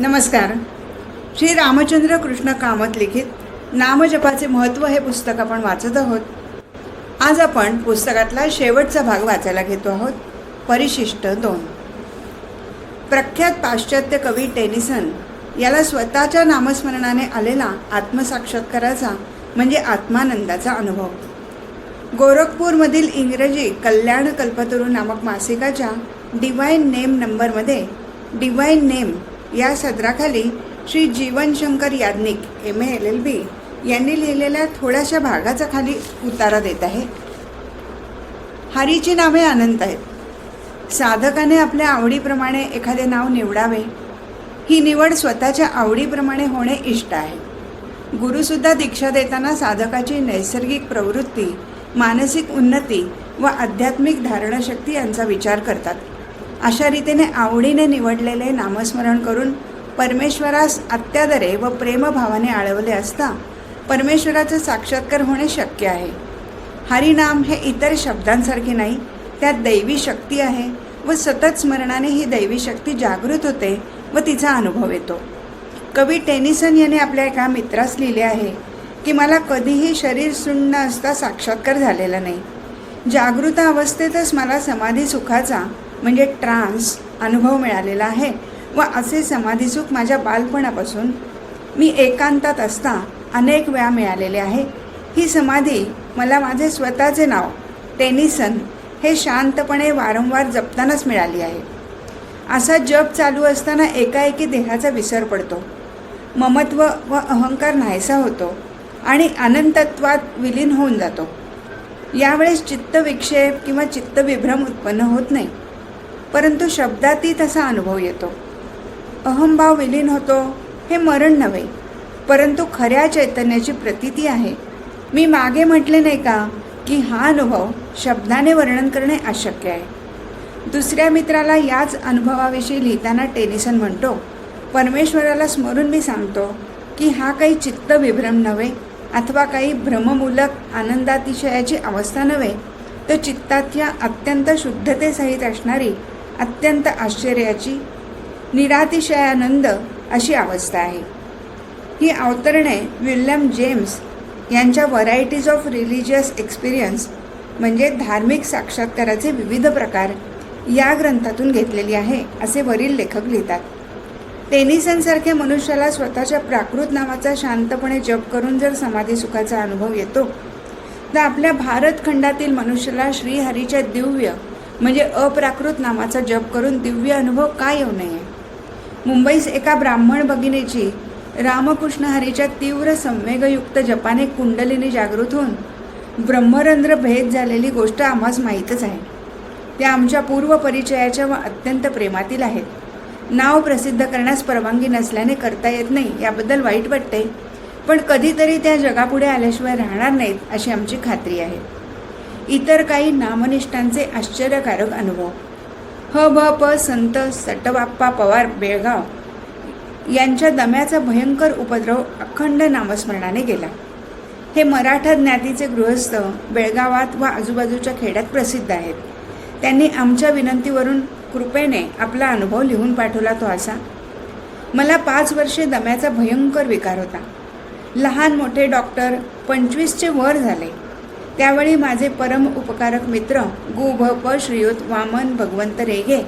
नमस्कार. श्री रामचंद्र कृष्ण कामत लिखित नामजपाचे महत्त्व हे पुस्तक आपण वाचत आहोत. आज आपण पुस्तकातला शेवटचा भाग वाचायला घेतो आहोत. परिशिष्ट दोन. प्रख्यात पाश्चात्य कवी टेनिसन याला स्वतःच्या नामस्मरणाने आलेला आत्मसाक्षात्काराचा म्हणजे आत्मानंदाचा अनुभव. गोरखपूरमधील इंग्रजी कल्याण कल्पतरू नामक मासिकाच्या डिवाईन नेम नंबरमध्ये डिवाईन नेम या सदराखाली Shri Jeevanshankar Yagnik M. A. L. L. B. यांनी लिहिलेल्या थोड्याशा भागाचा खाली उतारा देत आहे. हरीची नावे अनंत आहेत. साधकाने आपल्या आवडीप्रमाणे एखादे नाव निवडावे. ही निवड स्वतःच्या आवडीप्रमाणे होणे इष्ट आहे. गुरुसुद्धा दीक्षा देताना साधकाची नैसर्गिक प्रवृत्ती मानसिक उन्नती व आध्यात्मिक धारणशक्ती यांचा विचार करतात. अशा रीतीने आवडीने निवडलेले नामस्मरण करून परमेश्वरास अत्यादरे व प्रेमभावाने आळवले असता परमेश्वराचे साक्षात्कार होणे शक्य आहे. हरिनाम हे इतर शब्दांसारखे नाही त्यात दैवी शक्ती आहे व सतत स्मरणाने ही दैवी शक्ती जागृत होते व तिचा अनुभव येतो. कवी टेनिसन याने आपल्या एका मित्रास लिहिले आहे की मला कधीही शरीर सुन्न असता साक्षात्कार झालेला नाही. जागृता अवस्थेतच मला समाधी सुखाचा म्हणजे ट्रान्स अनुभव मिळालेला आहे. व असे समाधीसुख माझ्या बालपणापासून मी एकांतात असता अनेक वेळा मिळालेले आहे. ही समाधी मला माझे स्वतःचे नाव टेनिसन हे शांतपणे वारंवार जपतानाच मिळाली आहे. असा जप चालू असताना एकाएकी देहाचा विसर पडतो. ममत्व व अहंकार नाहीसा होतो आणि अनंतत्वात विलीन होऊन जातो. यावेळेस चित्तविक्षेप किंवा चित्तविभ्रम उत्पन्न होत नाही. परंतु शब्दातही तसा अनुभव येतो. अहंभाव विलीन होतो हे मरण नव्हे परंतु खऱ्या चैतन्याची प्रतीती आहे. मी मागे म्हटले नाही का की हा अनुभव शब्दाने वर्णन करणे अशक्य आहे. दुसऱ्या मित्राला याच अनुभवाविषयी लिहिताना टेनिसन म्हणतो. परमेश्वराला स्मरून मी सांगतो की हा काही चित्तविभ्रम नव्हे अथवा काही भ्रममूलक आनंदातिशयाची अवस्था नव्हे. तर चित्तातल्या अत्यंत शुद्धतेसहित असणारी अत्यंत आश्चर्याची निरातिशयानंद अशी अवस्था आहे. ही अवतरणे विल्यम जेम्स यांच्या व्हरायटीज ऑफ रिलिजियस एक्सपिरियन्स म्हणजे धार्मिक साक्षात्काराचे विविध प्रकार या ग्रंथातून घेतलेली आहे असे वरील लेखक लिहितात. टेनिसनसारख्या मनुष्याला स्वतःच्या प्राकृत नावाचा शांतपणे जप करून जर समाधी सुखाचा अनुभव येतो तर आपल्या भारत खंडातील मनुष्याला श्रीहरीच्या दिव्य म्हणजे अप्राकृत नामाचा जप करून दिव्य अनुभव का येऊ नये? मुंबईस एका ब्राह्मण भगिनीची रामकृष्ण हरीच्या तीव्र संवेगयुक्त जपाने कुंडलीने जागृत होऊन ब्रह्मरंध्र भेद झालेली गोष्ट आम्हास माहीतच आहे. त्या आमच्या पूर्व परिचयाच्या व अत्यंत प्रेमातील आहेत. नाव प्रसिद्ध करण्यास परवानगी नसल्याने करता येत नाही याबद्दल वाईट वाटते. पण कधीतरी त्या जगापुढे आल्याशिवाय राहणार नाहीत अशी आमची खात्री आहे. इतर काही नामनिष्ठांचे आश्चर्यकारक अनुभव. ह भ प संत सटबाप्पा पवार बेळगाव यांच्या दम्याचा भयंकर उपद्रव अखंड नामस्मरणाने गेला. हे मराठा ज्ञातीचे गृहस्थ बेळगावात व आजूबाजूच्या खेड्यात प्रसिद्ध आहेत. त्यांनी आमच्या विनंतीवरून कृपेने आपला अनुभव लिहून पाठवला तो असा. मला पाच वर्षे दम्याचा भयंकर विकार होता. लहान मोठे डॉक्टर पंचवीसचे वर झाले. त्यावेळी माझे परम उपकारक मित्र गु भ प श्रीयुत वामन भगवंत रेगे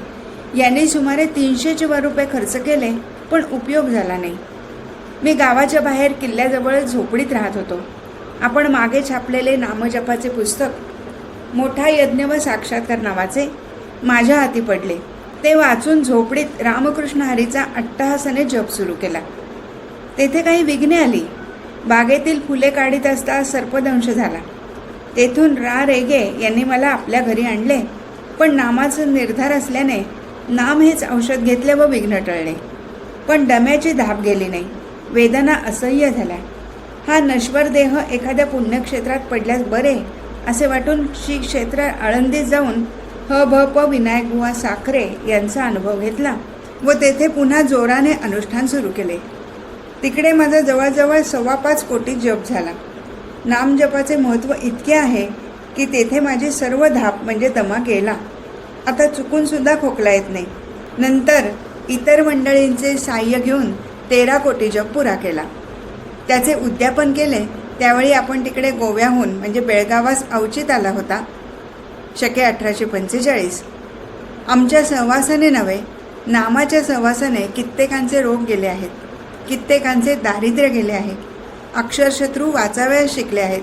यांनी सुमारे तीनशेचे वर रुपये खर्च केले पण उपयोग झाला नाही. मी गावाच्या बाहेर किल्ल्याजवळ झोपडीत राहत होतो. आपण मागे छापलेले नामजपाचे पुस्तक मोठा यज्ञ व साक्षात्कार नावाचे माझ्या हाती पडले. ते वाचून झोपडीत रामकृष्ण हरीचा अट्टहासाने जप सुरू केला. तेथे काही विघ्ने आली. बागेतील फुले काढीत असता सर्पदंश झाला. तेथून रा रेगे यांनी मला आपल्या घरी आणले. पण नामाचं निर्धार असल्याने नाम हेच औषध घेतले व विघ्न टळले. पण डम्याची धाप गेली नाही. वेदना असह्य झाल्या. हा नश्वर देह एखाद्या पुण्यक्षेत्रात पडल्यास बरे असे वाटून श्री क्षेत्र आळंदीत जाऊन ह भ प विनायक बुवा साखरे यांचा अनुभव घेतला व तेथे पुन्हा जोराने अनुष्ठान सुरू केले. तिकडे माझा जवळजवळ सव्वा पाच कोटी जप झाला. नामजपाचे महत्त्व इतके आहे की तेथे माझी सर्व धाप म्हणजे दमा गेला आता चुकूनसुद्धा खोकला येत नाही. नंतर इतर मंडळींचे साह्य घेऊन तेरा कोटी जप पुरा केला. त्याचे उद्यापन केले त्यावेळी आपण तिकडे गोव्याहून म्हणजे बेळगावास अवचित आला होता. शके अठराशे पंचेचाळीस. आमच्या सहवासाने नव्हे नामाच्या सहवासाने कित्येकांचे रोग गेले आहेत. कित्येकांचे दारिद्र्य गेले आहे. अक्षरशत्रू वाचावयास शिकले आहेत.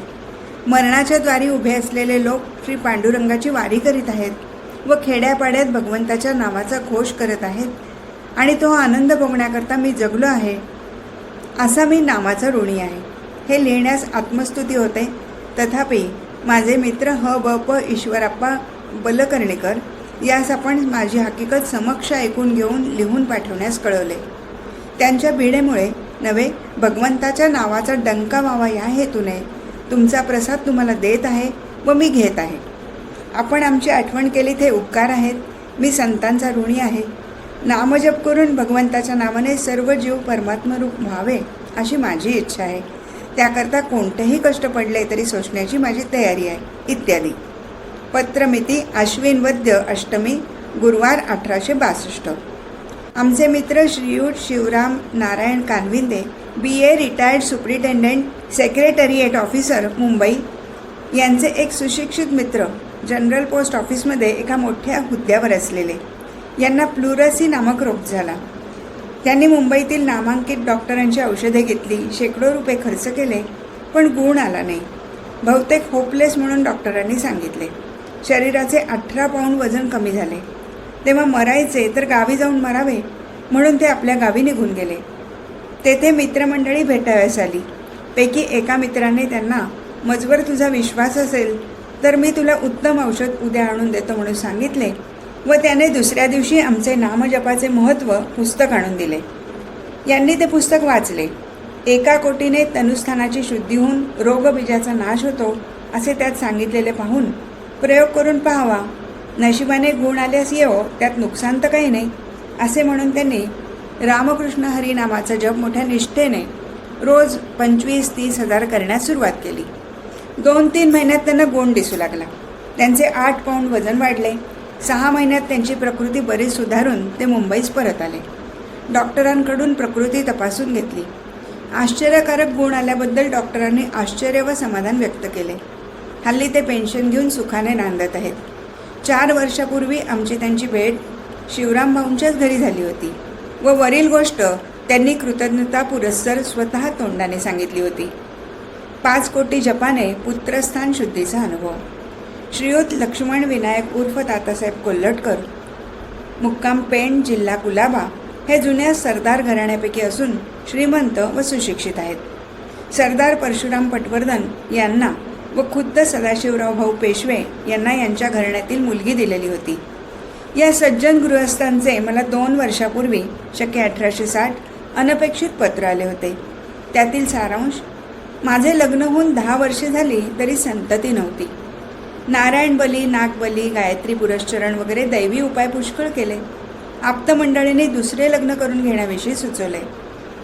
मरणाच्या द्वारी उभे असलेले लोक श्री पांडुरंगाची वारी करीत आहेत व खेड्यापाड्यात भगवंताच्या नावाचा घोष करत आहेत आणि तो आनंद बघण्याकरता मी जगलो आहे असा मी नामाचा ऋणी आहे. हे लिहिण्यास आत्मस्तुती होते. तथापि माझे मित्र ह ब प ईश्वरप्पा बलकर्णीकर यास आपण माझी हकीकत समक्ष ऐकून घेऊन लिहून पाठवण्यास कळवले. त्यांच्या भिडेमुळे नव्हे भगवंताच्या नावाचा डंका व्हावा या हेतूने. तुमचा प्रसाद तुम्हाला देत आहे व मी घेत आहे. आपण आमची आठवण केली ते उपकार आहेत. मी संतांचा ऋणी आहे. नामजप करून भगवंताच्या नावाने सर्व जीव परमात्मरूप व्हावे अशी माझी इच्छा आहे. त्याकरता कोणतेही कष्ट पडले तरी सोसण्याची माझी तयारी आहे इत्यादी. पत्रमिती अश्विन वद्य अष्टमी गुरुवार अठराशे बासष्ट. आमचे मित्र Shriyut Shivram Narayan Kanvinde B A retired superintendent secretariat officer Mumbai. यांचे एक सुशिक्षित मित्र जनरल पोस्ट ऑफिसमध्ये एका मोठ्या हुद्द्यावर असलेले. यांना प्लुरसी नामक रोग झाला. त्यांनी मुंबईतील नामांकित डॉक्टरांची औषधे घेतली शेकडो रुपये खर्च केले पण गुण आला नाही. बहुतेक होपलेस म्हणून डॉक्टरांनी सांगितले. शरीराचे अठरा पाऊंड वजन कमी झाले. तेव्हा मरायचे तर गावी जाऊन मरावे म्हणून ते आपल्या गावी निघून गेले. तेथे मित्रमंडळी भेटाव्यास आली. पैकी एका मित्राने त्यांना मजवर तुझा विश्वास असेल तर मी तुला उत्तम औषध उद्या आणून देतो म्हणून सांगितले व त्याने दुसऱ्या दिवशी आमचे नामजपाचे महत्त्व पुस्तक आणून दिले. यांनी ते पुस्तक वाचले. एका कोटीने तनुस्थानाची शुद्धी होऊन रोगबीजाचा नाश होतो असे त्यात सांगितलेले पाहून प्रयोग करून पाहावा. नशिबाने गुण आल्यास येवो त्यात नुकसान तर काही नाही. असे म्हणून त्यांनी रामकृष्ण हरिनामाचा जप मोठ्या निष्ठेने रोज पंचवीस तीस हजार करण्यास सुरुवात केली. दोन तीन महिन्यात त्यांना गुण दिसू लागला. त्यांचे आठ पाऊंड वजन वाढले. सहा महिन्यात त्यांची प्रकृती बरीच सुधारून ते मुंबईस परत आले. डॉक्टरांकडून प्रकृती तपासून घेतली. आश्चर्यकारक गुण आल्याबद्दल डॉक्टरांनी आश्चर्य व समाधान व्यक्त केले. हल्ली ते पेन्शन घेऊन सुखाने नांदत आहेत. चार वर्षापूर्वी आमची त्यांची भेट शिवराम भाऊंच्याच घरी झाली होती व वरील गोष्ट त्यांनी कृतज्ञता पुरस्सर स्वतः तोंडाने सांगितली होती. पाच कोटी जपाने पुत्रस्थान शुद्धीचा अनुभव. श्रीयुत लक्ष्मण विनायक उर्फ तातासाहेब कोल्हटकर मुक्काम पेण जिल्हा कुलाबा हे जुन्या सरदार घराण्यापैकी असून श्रीमंत व सुशिक्षित आहेत. सरदार परशुराम पटवर्धन यांना व खुद्द सदाशिवराव भाऊ पेशवे यांना यांच्या घराण्यातील मुलगी दिलेली होती. या सज्जन गृहस्थांचे मला दोन वर्षापूर्वी शक्य अठराशे साठ अनपेक्षित पत्र आले होते. त्यातील सारांश माझे लग्न होऊन दहा वर्षे झाली तरी संतती नव्हती. नारायण बली नागबली गायत्री पुरश्चरण वगैरे दैवी उपाय पुष्कळ केले. आप्तमंडळीने दुसरे लग्न करून घेण्याविषयी सुचवले.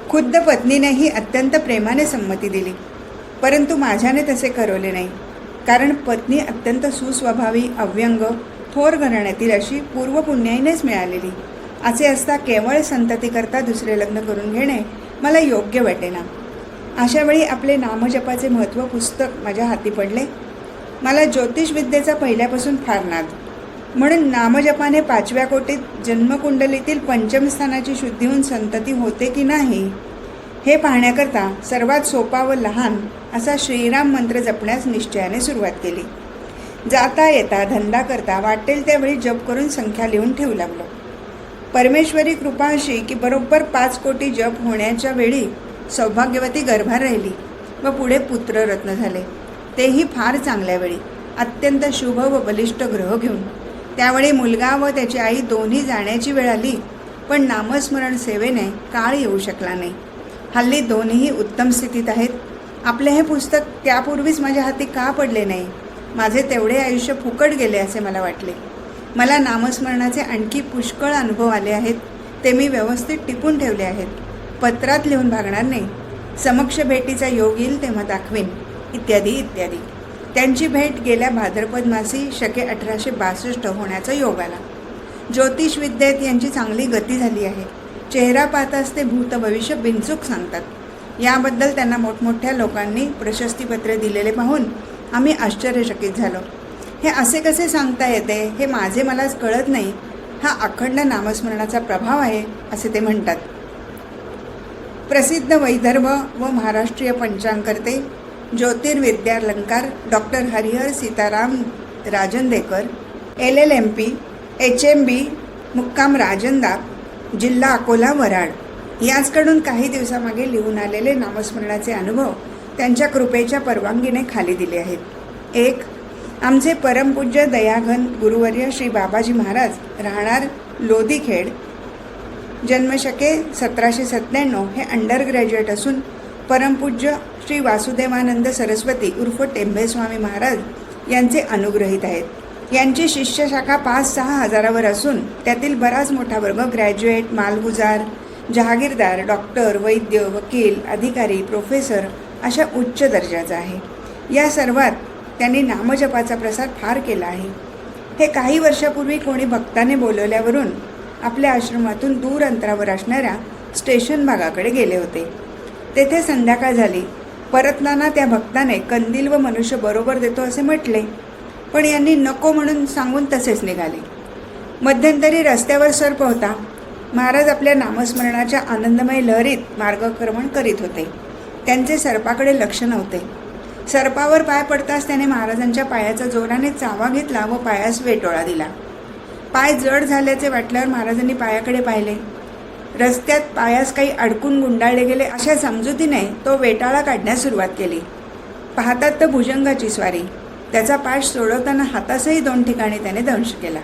खुद्द पत्नीनेही अत्यंत प्रेमाने संमती दिली. परंतु माझ्याने तसे करवले नाही. कारण पत्नी अत्यंत सुस्वभावी अव्यंग थोर घराण्यातील अशी पूर्वपुण्याईनेच मिळालेली. असे असता केवळ संततीकरता दुसरे लग्न करून घेणे मला योग्य वाटेना. अशावेळी आपले नामजपाचे महत्त्व पुस्तक माझ्या हाती पडले. मला ज्योतिषविद्येचा पहिल्यापासून फार नाद. म्हणून नामजपाने पाचव्या कोटीत जन्मकुंडलीतील पंचमस्थानाची शुद्धी होऊन संतती होते की नाही हे पाहण्याकरता सर्वात सोपा व लहान असा श्रीराम मंत्र जपण्यास निश्चयाने सुरुवात केली. जाता येता धंदा करता वाटेल त्यावेळी जप करून संख्या लिहून ठेवू लागलो. परमेश्वरी कृपा अशी की बरोबर पाच कोटी जप होण्याच्या वेळी सौभाग्यवती गर्भार राहिली व पुढे पुत्ररत्न झाले. तेही फार चांगल्या वेळी. अत्यंत शुभ व बलिष्ठ ग्रह घेऊन. त्यावेळी मुलगा व त्याची आई दोन्ही जाण्याची वेळ आली पण नामस्मरण सेवेने काळ येऊ शकला नाही. हल्ली दोन्हीही उत्तम स्थितीत आहेत. आपले हे पुस्तक त्यापूर्वीच माझ्या हाती का पडले नाही? माझे तेवढे आयुष्य फुकट गेले असे मला वाटले. मला नामस्मरणाचे आणखी पुष्कळ अनुभव आले आहेत. ते मी व्यवस्थित टिपून ठेवले आहेत. पत्रात लिहून भागणार नाही. समक्ष भेटीचा योग येईल तेव्हा दाखवेन. इत्यादी इत्यादी. त्यांची भेट गेल्या भाद्रपद मासी शके अठराशे बासष्ट होण्याचा योग आला. ज्योतिष विद्येत यांची चांगली गती झाली आहे. चेहरा पाहताच ते भूत भविष्य बिनचूक सांगतात. याबद्दल त्यांना मोठमोठ्या लोकांनी प्रशस्तीपत्र दिलेले पाहून आम्ही आश्चर्यचकित झालो. हे असे कसे सांगता येते हे माझे मलाच कळत नाही. हा अखंड नामस्मरणाचा प्रभाव आहे असे ते म्हणतात. प्रसिद्ध वैदर्भ व महाराष्ट्रीय पंचांगकर्ते ज्योतिर्विद्यालंकार doctor Harihar Sitaram Rajandekar L L M P H M B मुक्काम राजंदा जिल्हा अकोला वराड याचकडून काही दिवसामागे लिहून आलेले नामस्मरणाचे अनुभव त्यांच्या कृपेच्या परवानगीने खाली दिले आहेत. एक आमचे परमपूज्य दयाघन गुरुवर्य श्री बाबाजी महाराज राहणार लोधीखेड जन्मशके सतराशे सत्त्याण्णव हे अंडर ग्रॅज्युएट असून परमपूज्य श्री वासुदेवानंद सरस्वती उर्फ टेंभेस्वामी महाराज यांचे अनुग्रहित आहेत. यांची शिष्यशाखा पाच सहा हजारावर असून त्यातील बराच मोठा वर्ग ग्रॅज्युएट मालगुजार जहागीरदार डॉक्टर वैद्य वकील अधिकारी प्रोफेसर अशा उच्च दर्जाचा आहे. या सर्वात त्यांनी नामजपाचा प्रसार फार केला आहे. हे काही वर्षापूर्वी कोणी भक्ताने बोलवल्यावरून आपल्या आश्रमातून दूर अंतरावर असणाऱ्या स्टेशन भागाकडे गेले होते. तेथे संध्याकाळ झाली. परतताना त्या भक्ताने कंदील व मनुष्य बरोबर देतो असे म्हटले. पण यांनी नको म्हणून सांगून तसेच निघाले. मध्यंतरी रस्त्यावर सर्प होता महाराज आपल्या नामस्मरणाच्या आनंदमय लहरीत मार्गक्रमण करीत होते. त्यांचे सर्पाकडे लक्ष नव्हते. सर्पावर पाय पडताच त्याने महाराजांच्या पायाचा जोराने चावा घेतला व पायास वेटोळा दिला. पाय जड झाल्याचे वाटल्यावर महाराजांनी पायाकडे पाहिले. रस्त्यात पायास काही अडकून गुंडाळले गेले अशा समजुतीने तो वेटाळा काढण्यास सुरुवात केली. पाहतात तर भुजंगाची स्वारी. त्याचा पाठ सोडवताना हातासही दोन ठिकाणी त्याने दंश केला.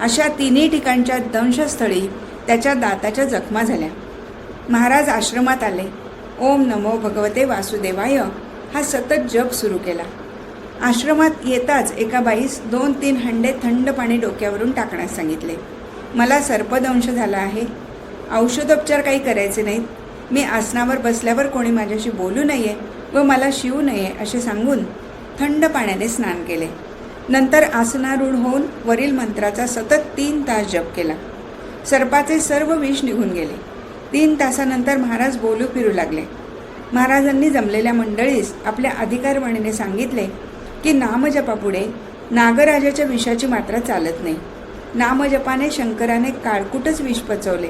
अशा तिन्ही ठिकाणच्या दंशस्थळी त्याच्या दाताच्या जखमा झाल्या. महाराज आश्रमात आले. ओम नमो भगवते वासुदेवाय. हा सतत जप सुरू केला. आश्रमात येताच एका बाईस दोन तीन हंडे थंड पाणी डोक्यावरून टाकण्यास सांगितले. मला सर्पदंश झाला आहे. औषधोपचार काही करायचे नाहीत. मी आसनावर बसल्यावर कोणी माझ्याशी बोलू नये व मला शिवू नये असे सांगून थंड पाण्याने स्नान केले. नंतर आसनारूढ होऊन वरील मंत्राचा सतत तीन तास जप केला. सर्पाचे सर्व विष निघून गेले. तीन तासानंतर महाराज बोलू फिरू लागले. महाराजांनी जमलेल्या मंडळीस आपल्या अधिकारवाणीने सांगितले की नामजपापुढे नागराजाच्या विषाची मात्रा चालत नाही. नामजपाने शंकराने काळकुटच विष पचवले.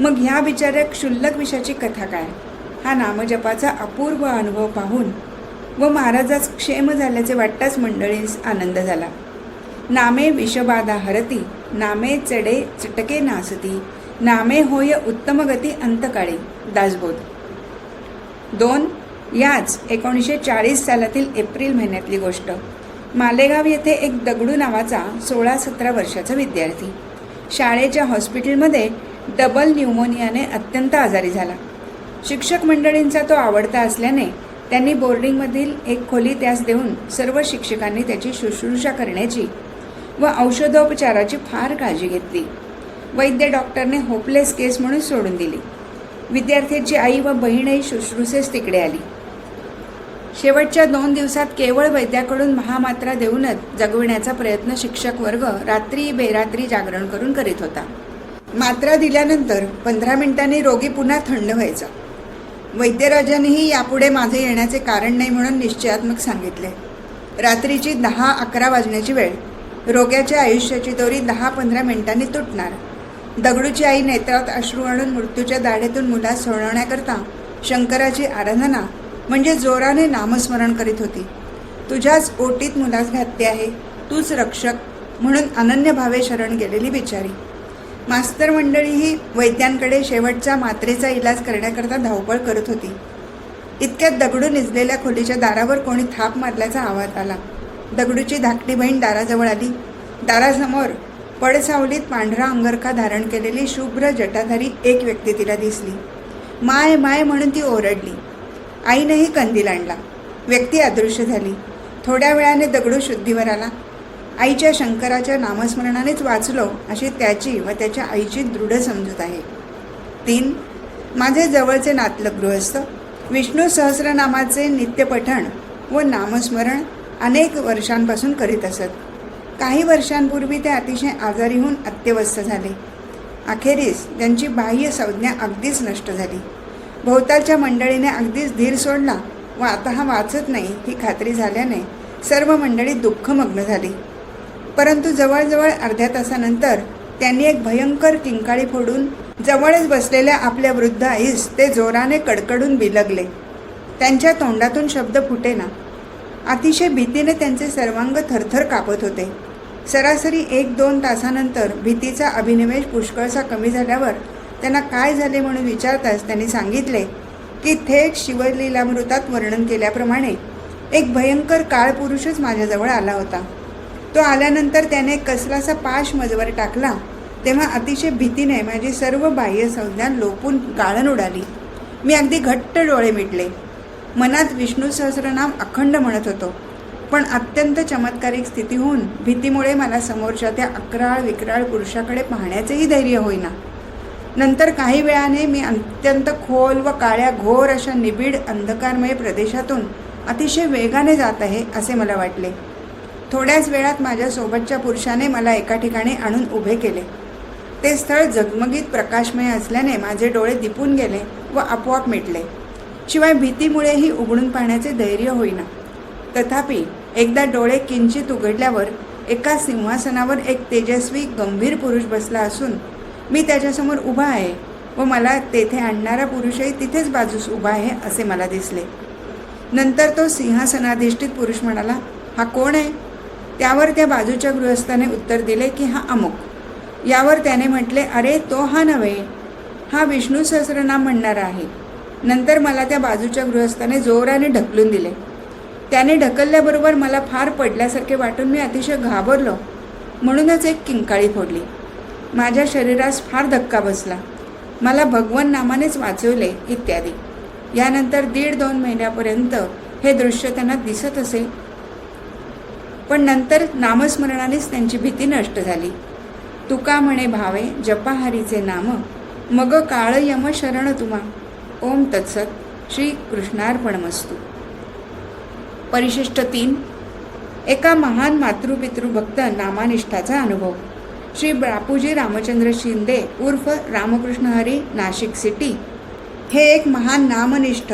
मग ह्या बिचाऱ्या क्षुल्लक विषाची कथा काय? हा नामजपाचा अपूर्व अनुभव पाहून व महाराजास क्षेम झाल्याचे वाटताच मंडळीस आनंद झाला. नामे विषबाधा हरती नामे चढे चटके नासती नामे होय उत्तम गती अंतकाळी दासबोध. दोन याच एकोणीसशे चाळीस सालातील एप्रिल महिन्यातली गोष्ट. मालेगाव येथे एक दगडू नावाचा सोळा सतरा वर्षाचा विद्यार्थी. शाळेच्या हॉस्पिटलमध्ये डबल न्यूमोनियाने अत्यंत आजारी झाला. शिक्षक मंडळींचा तो आवडता असल्याने त्यांनी बोर्डिंगमधील एक खोली त्यास देऊन सर्व शिक्षकांनी त्याची शुश्रूषा करण्याची व औषधोपचाराची फार काळजी घेतली. वैद्य डॉक्टरने होपलेस केस म्हणून सोडून दिली. विद्यार्थ्याची आई व बहीणही शुश्रूषेस तिकडे आली. शेवटच्या दोन दिवसात केवळ वैद्याकडून महामात्रा देऊनच जगविण्याचा प्रयत्न शिक्षक वर्ग रात्री बेरात्री जागरण करून करीत होता. मात्रा दिल्यानंतर पंधरा मिनिटांनी रोगी पुन्हा थंड व्हायचा. वैद्यराजानेही यापुढे माझे येण्याचे कारण नाही म्हणून निश्चयात्मक सांगितले. रात्रीची दहा अकरा वाजण्याची वेळ. रोग्याच्या आयुष्याची दोरी दहा पंधरा मिनिटांनी तुटणार. दगडूची आई नेत्रात अश्रू आणून मृत्यूच्या दाढेतून मुलास सोडवण्याकरता शंकराची आराधना म्हणजे जोराने नामस्मरण करीत होती. तुझ्याच ओटीत मुलास घातले आहे. तूच रक्षक म्हणून अनन्य भावे शरण गेलेली बिचारी. मास्तर मंडळीही वैद्यांकडे शेवटचा मात्रेचा इलाज करण्याकरता धावपळ करत होती. इतक्यात दगडू निजलेल्या खोलीच्या दारावर कोणी थाप मारल्याचा आवाज आला. दगडूची धाकटी बहीण दाराजवळ आली. दारासमोर पडसावलीत पांढरा अंगरखा धारण केलेली शुभ्र जटाधारी एक व्यक्ती तिला दिसली. माय माय म्हणून ती ओरडली. आईनेही कंदील आणला. व्यक्ती अदृश्य झाली. थोड्या वेळाने दगडू शुद्धीवर आला. आईच्या शंकराच्या नामस्मरणानेच वाचलो अशी त्याची व त्याच्या आईची दृढ समजूत आहे. तीन माझे जवळचे नातलग गृहस्थ विष्णू सहस्रनामाचे नित्यपठण व नामस्मरण अनेक वर्षांपासून करीत असत. काही वर्षांपूर्वी ते अतिशय आजारी होऊन अत्यवस्थ झाले. अखेरीस त्यांची बाह्य संज्ञा अगदीच नष्ट झाली. भोवतालच्या मंडळीने अगदीच धीर सोडला व आता हा वाचत नाही ही खात्री झाल्याने सर्व मंडळी दुःखमग्न झाली. परंतु जवळजवळ अर्ध्या तासानंतर त्यांनी एक भयंकर किंकाळी फोडून जवळच बसलेल्या आपल्या वृद्ध आईस ते जोराने कडकडून बिलगले. त्यांच्या तोंडातून शब्द फुटेना. अतिशय भीतीने त्यांचे सर्वांग थरथर कापत होते. सरासरी एक दोन तासानंतर भीतीचा अभिनिवेश पुष्कळसा कमी झाल्यावर त्यांना काय झाले म्हणून विचारताच त्यांनी सांगितले की थेट शिवलीलामृतात वर्णन केल्याप्रमाणे एक भयंकर काळपुरुषच माझ्याजवळ आला होता. तो आल्यानंतर त्याने कसलासा पाश मजवर टाकला तेव्हा अतिशय भीतीने माझी सर्व बाह्य संज्ञा लोपून गाळण उडाली. मी अगदी घट्ट डोळे मिटले. मनात विष्णू सहस्रनाम अखंड म्हणत होतो पण अत्यंत चमत्कारिक स्थिती होऊन भीतीमुळे मला समोरच्या त्या अकराळ विक्राळ पुरुषाकडे पाहण्याचेही धैर्य होईना. नंतर काही वेळाने मी अत्यंत खोल व काळ्या घोर अशा निबिड अंधकारमय प्रदेशातून अतिशय वेगाने जात आहे असे मला वाटले. थोड्याच वेळात माझ्या सोबतच्या पुरुषाने मला एका ठिकाणी आणून उभे केले. ते स्थळ झगमगीत प्रकाशमय असल्याने माझे डोळे दिपून गेले व आपोआप मिटले. शिवाय भीतीमुळेही उघडून पाहण्याचे धैर्य होईना. तथापि एकदा डोळे किंचित उघडल्यावर एका सिंहासनावर एक तेजस्वी गंभीर पुरुष बसला असून मी त्याच्यासमोर उभा आहे व मला तेथे आणणारा पुरुषही तिथेच बाजूस उभा आहे असे मला दिसले. नंतर तो सिंहासनाधिष्ठित पुरुष म्हणाला हा कोण आहे? त्यावर त्या बाजूच्या गृहस्थाने उत्तर दिले की हा अमुक. यावर त्याने म्हटले अरे तो हा नव्हे. हा विष्णू सहस्रनाम म्हणणारा आहे. नंतर मला त्या बाजूच्या गृहस्थाने जोराने ढकलून दिले. त्याने ढकलल्याबरोबर मला फार पडल्यासारखे वाटून मी अतिशय घाबरलो. म्हणूनच एक किंकाळी फोडली. माझ्या शरीरास फार धक्का बसला. मला भगवन नामानेच वाचवले इत्यादी. यानंतर दीड दोन महिन्यापर्यंत हे दृश्य त्यांना दिसत असे. पण नंतर नामस्मरणानेच त्यांची भीती नष्ट झाली. तुका म्हणे भावे जपाहारीचे नाम मग काळ यम शरण तुमा. ओम तत्सत श्री कृष्णार्पणमस्तू. परिशिष्ट तीन एका महान मातृपितृभक्त नामानिष्ठाचा अनुभव. श्री बापूजी रामचंद्र शिंदे उर्फ रामकृष्ण हरी नाशिक सिटी. हे एक महान नामनिष्ठ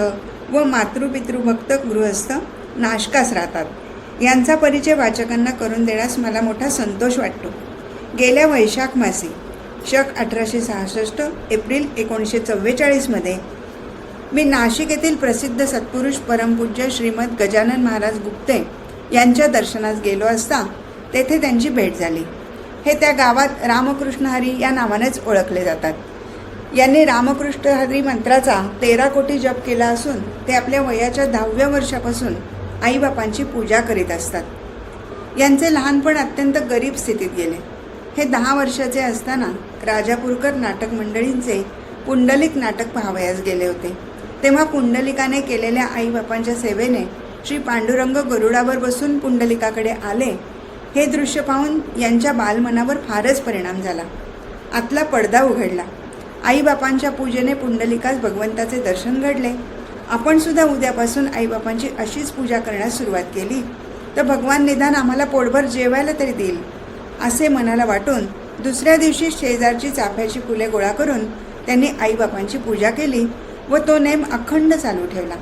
व मातृपितृभक्त गृहस्थ नाशकास राहतात. यांचा परिचय वाचकांना करून देण्यास मला मोठा संतोष वाटतो. गेल्या वैशाख मासी शक अठराशे सहासष्ट एप्रिल एकोणीसशे चव्वेचाळीसमध्ये मी नाशिक येथील प्रसिद्ध सत्पुरुष परमपूज्य श्रीमद गजानन महाराज गुप्ते यांच्या दर्शनास गेलो असता तेथे त्यांची भेट झाली. हे त्या गावात रामकृष्ण हरी या नावानेच ओळखले जातात. यांनी रामकृष्ण हरी मंत्राचा तेरा कोटी जप केला असून ते आपल्या वयाच्या दहाव्या वर्षापासून आईबापांची पूजा करीत असतात. यांचे लहानपण अत्यंत गरीब स्थितीत गेले. हे दहा वर्षाचे असताना राजापूरकर नाटक मंडळींचे पुंडलिक नाटक पाहावयास गेले होते. तेव्हा पुंडलिकाने केलेल्या आईबापांच्या सेवेने श्री पांडुरंग गरुडावर बसून पुंडलिकाकडे आले. हे दृश्य पाहून यांच्या बालमनावर फारच परिणाम झाला. आतला पडदा उघडला. आईबापांच्या पूजेने पुंडलिकास भगवंताचे दर्शन घडले. आपणसुद्धा उद्यापासून आईबापांची अशीच पूजा करण्यास सुरुवात केली. तर भगवान निदान आम्हाला पोटभर जेवायला तरी देईल असे मनाला वाटून दुसऱ्या दिवशी शेजारची चाफ्याची फुले गोळा करून त्यांनी आईबापांची पूजा केली व तो नेम अखंड चालू ठेवला.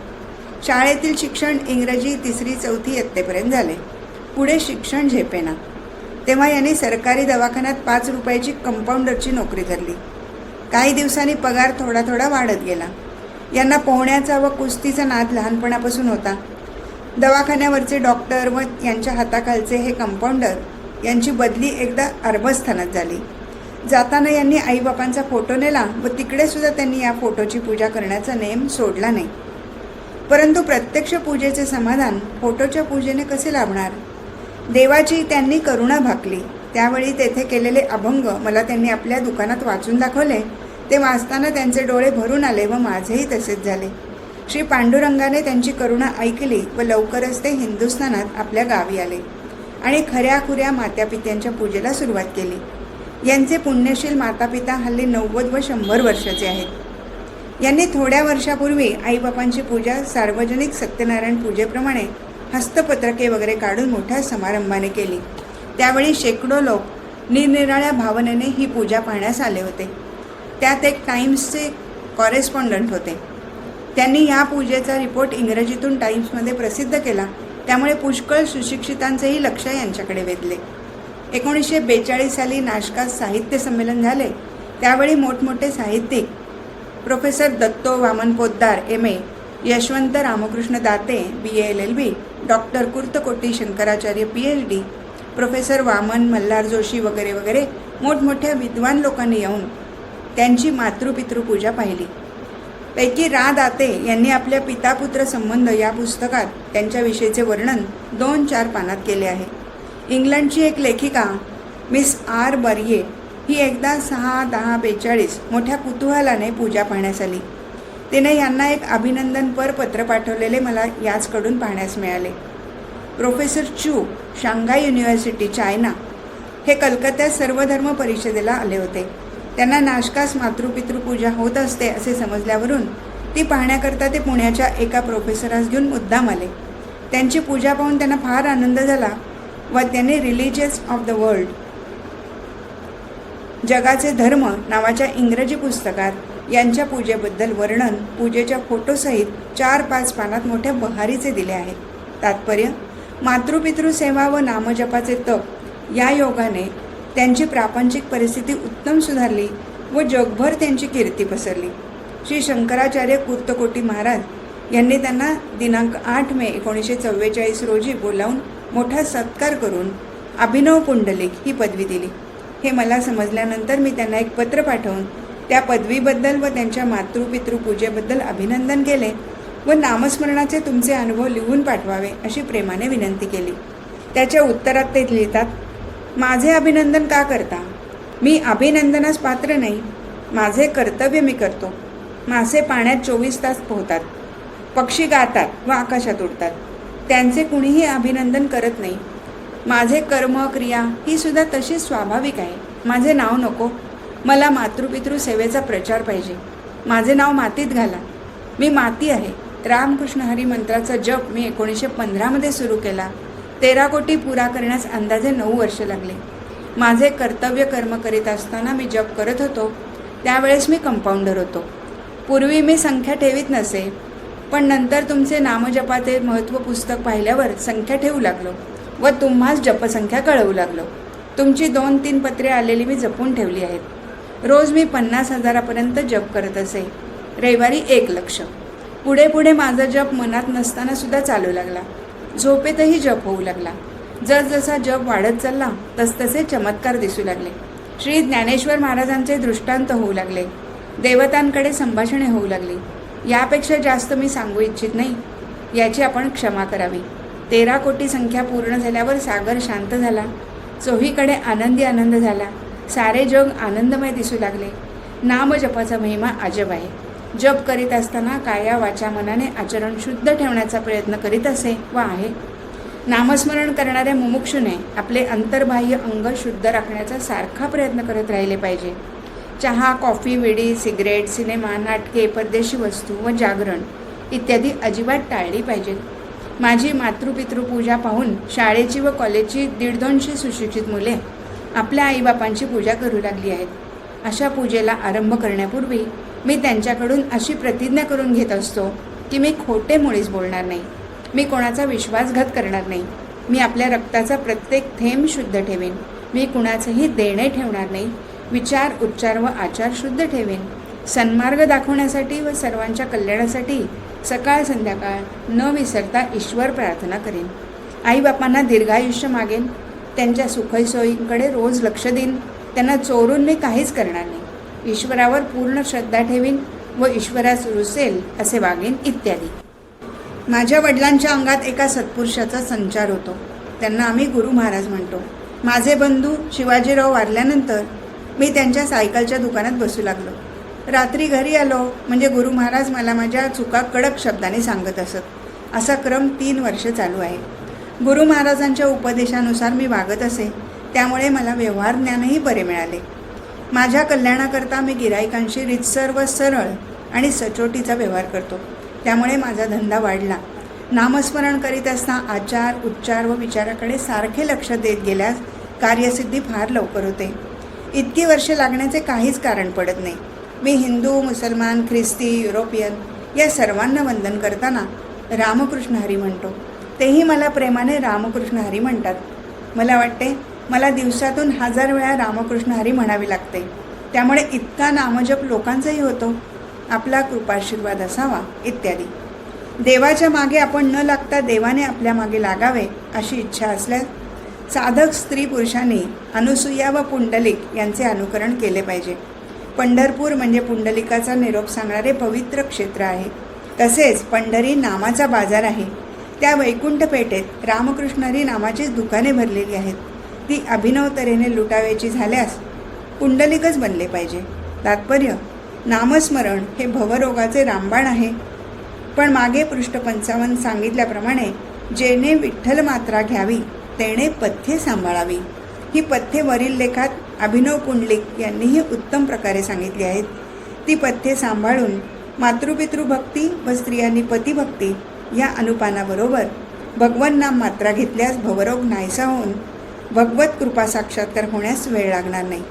शाळेतील शिक्षण इंग्रजी तिसरी चौथी इयत्तेपर्यंत झाले. पुढे शिक्षण झेपेना. तेव्हा यांनी सरकारी दवाखान्यात पाच रुपयाची कंपाऊंडरची नोकरी धरली. काही दिवसांनी पगार थोडा थोडा वाढत गेला. यांना पोहण्याचा व कुस्तीचा नाद लहानपणापासून होता. दवाखान्यावरचे डॉक्टर व यांच्या हाताखालचे हे कंपाऊंडर यांची बदली एकदा अर्भस्थानात झाली. जाताना यांनी आईबापांचा फोटो नेला व तिकडेसुद्धा त्यांनी या फोटोची पूजा करण्याचा नेम सोडला नाही. परंतु प्रत्यक्ष पूजेचे समाधान फोटोच्या पूजेने कसे लाभणार? देवाची त्यांनी करुणा भाकली. त्यावेळी तेथे केलेले अभंग मला त्यांनी आपल्या दुकानात वाचून दाखवले. ते वाचताना त्यांचे डोळे भरून आले व माझेही तसेच झाले. श्री पांडुरंगाने त्यांची करुणा ऐकली व लवकरच ते हिंदुस्थानात आपल्या गावी आले आणि खऱ्या खुऱ्या मातापित्यांच्या पूजेला सुरुवात केली. यांचे पुण्यशील मातापिता हल्ली नव्वद व शंभर वर्षाचे आहेत. यांनी थोड्या वर्षापूर्वी आईबापांची पूजा सार्वजनिक सत्यनारायण पूजेप्रमाणे हस्तपत्रके वगैरे काढून मोठ्या समारंभाने केली. त्यावेळी शेकडो लोक निरनिराळ्या भावनेने ही पूजा पाहण्यास आले होते. त्यात एक टाइम्सचे कॉरेस्पॉन्डंट होते. त्यांनी या पूजेचा रिपोर्ट इंग्रजीतून टाईम्समध्ये प्रसिद्ध केला. त्यामुळे पुष्कळ सुशिक्षितांचेही लक्ष यांच्याकडे वेधले. एकोणीसशे बेचाळीस साली नाशकात साहित्य संमेलन झाले. त्यावेळी मोठमोठे साहित्यिक professor Datto Vaman Poddar M A Yashwant Ramkrishna Date B L L B doctor Kurtkoti Shankaracharya P H D professor Vaman Malhar Joshi वगैरे वगैरे मोठमोठ्या विद्वान लोकांनी येऊन त्यांची मातृपितृ पूजा पाहिली. पैकी रा दाते यांनी आपल्या पितापुत्र संबंध या पुस्तकात त्यांच्याविषयीचे वर्णन दोन चार पानात केले आहे. इंग्लंडची एक लेखिका मिस आर बर्ये ही एकदा सहा दहा बेचाळीस मोठ्या कुतूहलाने पूजा पाहण्यास आली. तिने यांना एक अभिनंदनपर पत्र पाठवलेले मला याचकडून पाहण्यास मिळाले. प्रोफेसर चू शांघाय युनिव्हर्सिटी चायना हे कलकत्त्यात सर्वधर्म परिषदेला आले होते. त्यांना नाशकास मातृपितृ पूजा होत असते असे समजल्यावरून ती पाहण्याकरता ते पुण्याच्या एका प्रोफेसरास घेऊन मुद्दाम आले. त्यांची पूजा पाहून त्यांना फार आनंद झाला व त्यांनी रिलिजियस ऑफ द वर्ल्ड जगाचे धर्म नावाच्या इंग्रजी पुस्तकात यांच्या पूजेबद्दल वर्णन पूजेच्या फोटोसहित चार पाच पानात मोठ्या बहारीचे दिले आहे. तात्पर्य मातृपितृ सेवा व नामजपाचे तप या योगाने त्यांची प्रापंचिक परिस्थिती उत्तम सुधारली व जगभर त्यांची कीर्ती पसरली. श्री शंकराचार्य कुर्तकोटी महाराज यांनी त्यांना दिनांक आठ मे एकोणीसशे चव्वेचाळीस रोजी बोलावून मोठा सत्कार करून अभिनव पुंडलिक ही पदवी दिली. हे मला समजल्यानंतर मी त्यांना एक पत्र पाठवून त्या पदवीबद्दल व त्यांच्या मातृपितृ पूजेबद्दल अभिनंदन केले व नामस्मरणाचे तुमचे अनुभव लिहून पाठवावे अशी प्रेमाने विनंती केली. त्याच्या उत्तरात ते लिहितात माझे अभिनंदन का करता? मी अभिनंदनास पात्र नाही. माझे कर्तव्य मी करतो. मासे पाण्यात चोवीस तास पोहतात. पक्षी गातात व आकाशात उडतात. त्यांचे कुणीही अभिनंदन करत नाही. माझे कर्म क्रिया ही सुद्धा तशीच स्वाभाविक आहे. माझे नाव नको. मला मातृपितृ सेवेचा प्रचार पाहिजे. माझे नाव मातीत घाला. मी माती आहे. रामकृष्ण हरी मंत्राचा जप मी एकोणीसशे पंधरामध्ये सुरू केला. तेरा कोटी पुरा करण्यास अंदाजे नऊ वर्ष लागले. माझे कर्तव्य कर्म करीत असताना मी जप करत होतो. त्यावेळेस मी कंपाऊंडर होतो. पूर्वी मी संख्या ठेवीत नसे पण नंतर तुमचे नामजपाचे महत्त्व पुस्तक पाहिल्यावर संख्या ठेवू लागलो व तुम्हास जपसंख्या कळवू लागलो. तुमची दोन तीन पत्रे आलेली मी जपून ठेवली आहेत. रोज मी पन्नास हजारापर्यंत जप करत असे. रविवारी एक लक्ष. पुढे पुढे माझा जप मनात नसताना सुद्धा चालू लागला. झोपेतही जप होऊ लागला. जसजसा जप वाढत चालला तसतसे चमत्कार दिसू लागले. श्री ज्ञानेश्वर महाराजांचे दृष्टांत होऊ लागले. देवतांकडे संभाषणे होऊ लागली. यापेक्षा जास्त मी सांगू इच्छित नाही. याची आपण क्षमा करावी. तेरा कोटी संख्या पूर्ण झाल्यावर सागर शांत झाला. चोहीकडे आनंदी आनंद झाला. सारे जग आनंदमय दिसू लागले. नामजपाचा महिमा अजब आहे. जप करीत असताना काया वाचा मनाने आचरण शुद्ध ठेवण्याचा प्रयत्न करीत असे व आहे. नामस्मरण करणाऱ्या मुमुक्षुने आपले अंतर्बाह्य अंग शुद्ध राखण्याचा सारखा प्रयत्न करत राहिले पाहिजे. चहा कॉफी विडी सिगरेट सिनेमा नाटके परदेशी वस्तू व जागरण इत्यादी अजिबात टाळली पाहिजेत माझी मातृपितृ पूजा पाहून शाळेची व कॉलेजची दीड दोनशे सुशिक्षित मुले आपल्या आईबापांची पूजा करू लागली आहेत. अशा पूजेला आरंभ करण्यापूर्वी मी त्यांच्याकडून अशी प्रतिज्ञा करून घेत असतो की मी खोटे मुळीच बोलणार नाही. मी कोणाचा विश्वासघात करणार नाही. मी आपल्या रक्ताचा प्रत्येक थेंब शुद्ध ठेवेन. मी कुणाचंही देणे ठेवणार नाही. विचार उच्चार व आचार शुद्ध ठेवेन. सन्मार्ग दाखवण्यासाठी व सर्वांच्या कल्याणासाठी सकाळ संध्याकाळ न विसरता ईश्वर प्रार्थना करेन. आईबापांना दीर्घायुष्य मागेन. त्यांच्या सुखसोयींकडे रोज लक्ष देईन. त्यांना चोरून मी काहीच करणार नाही. ईश्वरावर पूर्ण श्रद्धा ठेवीन व ईश्वरास रुसेल असे वागेन इत्यादी. माझ्या वडिलांच्या अंगात एका सत्पुरुषाचा संचार होतो. त्यांना आम्ही गुरु महाराज म्हणतो. माझे बंधू शिवाजीराव वारल्यानंतर मी त्यांच्या सायकलच्या दुकानात बसू लागलो. रात्री घरी आलो म्हणजे गुरु महाराज मला माझ्या चुका कडक शब्दाने सांगत असत. असा क्रम तीन वर्ष चालू आहे. गुरु महाराजांच्या उपदेशानुसार मी वागत असे. त्यामुळे मला व्यवहार ज्ञानही बरे मिळाले. माझ्या कल्याणाकरता मी गिरायकांशी रितसर व सरळ आणि सचोटीचा व्यवहार करतो. त्यामुळे माझा धंदा वाढला. नामस्मरण करीत असता आचार उच्चार व विचाराकडे सारखे लक्ष देत गेल्यास कार्यसिद्धी फार लवकर होते. इतकी वर्षे लागण्याचे काहीच कारण पडत नाही. मी हिंदू मुसलमान ख्रिस्ती युरोपियन या सर्वांना वंदन करताना रामकृष्ण हरी म्हणतो. तेही मला प्रेमाने रामकृष्ण हरी म्हणतात. मला वाटते मला दिवसातून हजार वेळा रामकृष्ण हरी म्हणावी लागते. त्यामुळे इतका नामजप लोकांचाही होतो. आपला कृपाशीर्वाद असावा इत्यादी. देवाच्या मागे आपण न लागता देवाने आपल्या मागे लागावे अशी इच्छा असल्यास साधक स्त्री पुरुषांनी अनुसूया व पुंडलिक यांचे अनुकरण केले पाहिजे. पंढरपूर म्हणजे पुंडलिकाचा निरोप सांगणारे पवित्र क्षेत्र आहे. तसेच पंढरी नामाचा बाजार आहे. त्या वैकुंठ पेठेत रामकृष्णरी नामाची दुकाने भरलेली आहेत. ती अभिनव तऱ्हेने लुटावायची झाल्यास पुंडलिकच बनले पाहिजे. तात्पर्य नामस्मरण हे भवरोगाचे रामबाण आहे. पण मागे पृष्ठ पंचावन्न सांगितल्याप्रमाणे जेणे विठ्ठल मात्रा घ्यावी तेणे पथ्ये सांभाळावी. ही पथ्ये वरील लेखात अभिनव पुंडलिक यांनीही उत्तम प्रकारे सांगितली आहेत. ती पथ्ये सांभाळून मातृपितृभक्ती व स्त्रियांनी पतिभक्ती या अनुपानाबरोबर भगवन नाम मात्रा घेतल्यास भवरोग नाहीसा होऊन भगवत कृपा साक्षात्कार होण्यास वेळ लागणार नाही.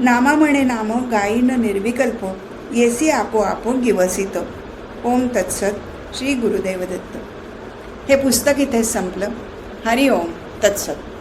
नामा म्हणे नाम गायीन निर्विकल्प येसी आपोआपो गिवसित. ओम तत्सत श्री गुरुदेवदत्त. हे पुस्तक इथेच संपलं. हरि ओम तत्सत.